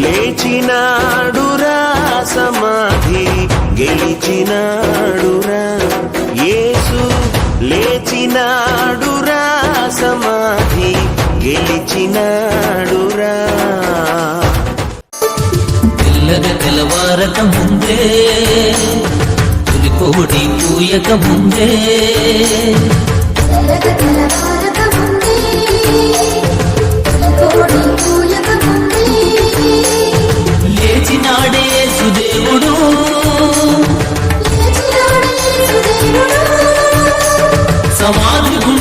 లేచినాడురా సమాధి గెలిచినాడురా. యేసు లేచినాడురా సమాధి గెలిచినాడురా. తెల్లగ తెలవారక ముందే తొలి కోడి పూయక ముందే. తెల్లగ తెల్లవారక ముందే కోడి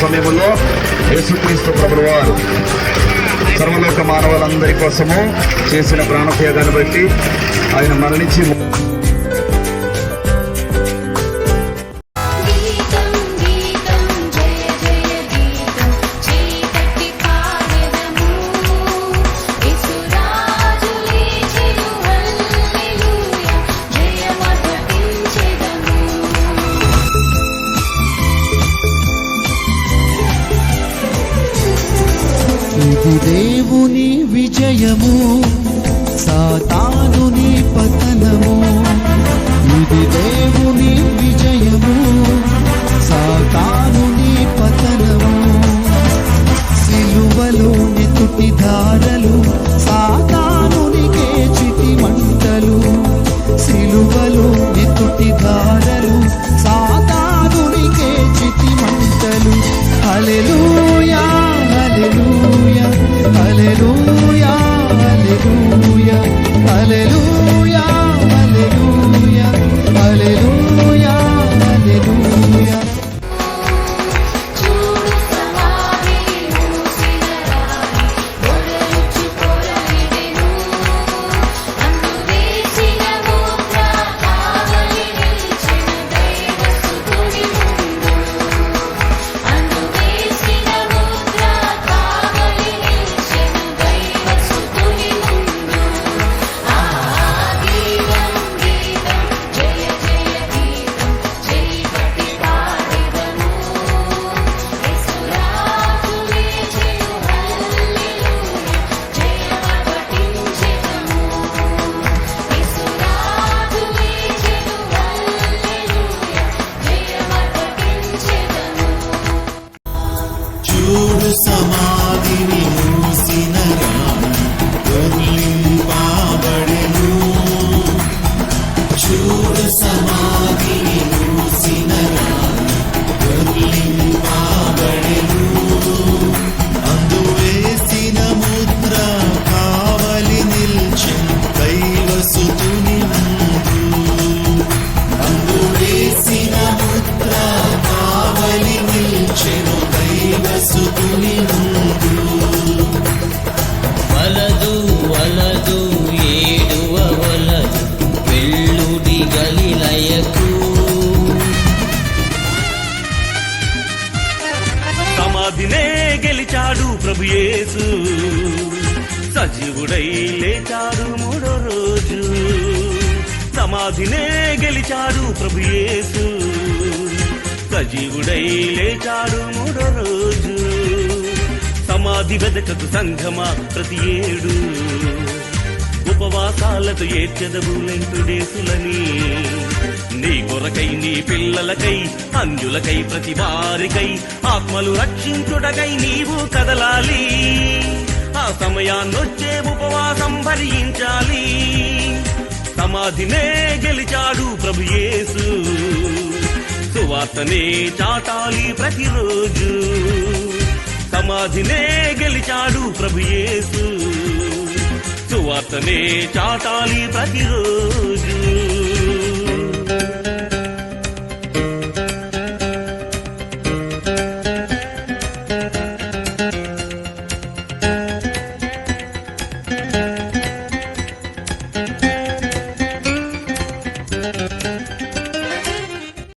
సమయంలో యేసుక్రీస్తు ప్రభువారు సర్వలోక మానవులందరి కోసము చేసిన ప్రాణత్యాగాన్ని బట్టి ఆయన మరణించి దేవుని విజయము సాతానుని పతనము. ఇది దేవుని విజయము సాతానుని పతనము. సిలువలోని తుటిదారలు సాతానునికే చిటి మంటలు. సిలువలోని తుటిదారలు సాతానునికే చిటి మంటలు. హల్లెలూయా! Hallelujah. Hallelujah. दूरसमाधिनग యేసు. సజీవుడై లేచాడు మూడో రోజు. సమాధినే గెలిచాడు ప్రభు యేసు. సజీవుడై లేచాడు మూడో రోజు. సమాధి వెదకకు సంఘమా ప్రతి ఏడు. ఉపవాసాలతో ఏడ్చెదవులెంటుడేసులని నీ కొరకై నీ పిల్లలకై అంజులకై ప్రతి వారికై ఆత్మలు రక్షించుటకై నీవు కదలాలి. ఆ సమయాన్నొచ్చే ఉపవాసం భరించాలి. సమాధినే గెలిచాడు ప్రభు యేసు. సువార్తనే చాటాలి ప్రతిరోజు. సమాధినే గెలిచాడు ప్రభు యేసు. సువార్తనే చాటాలి ప్రతిరోజు.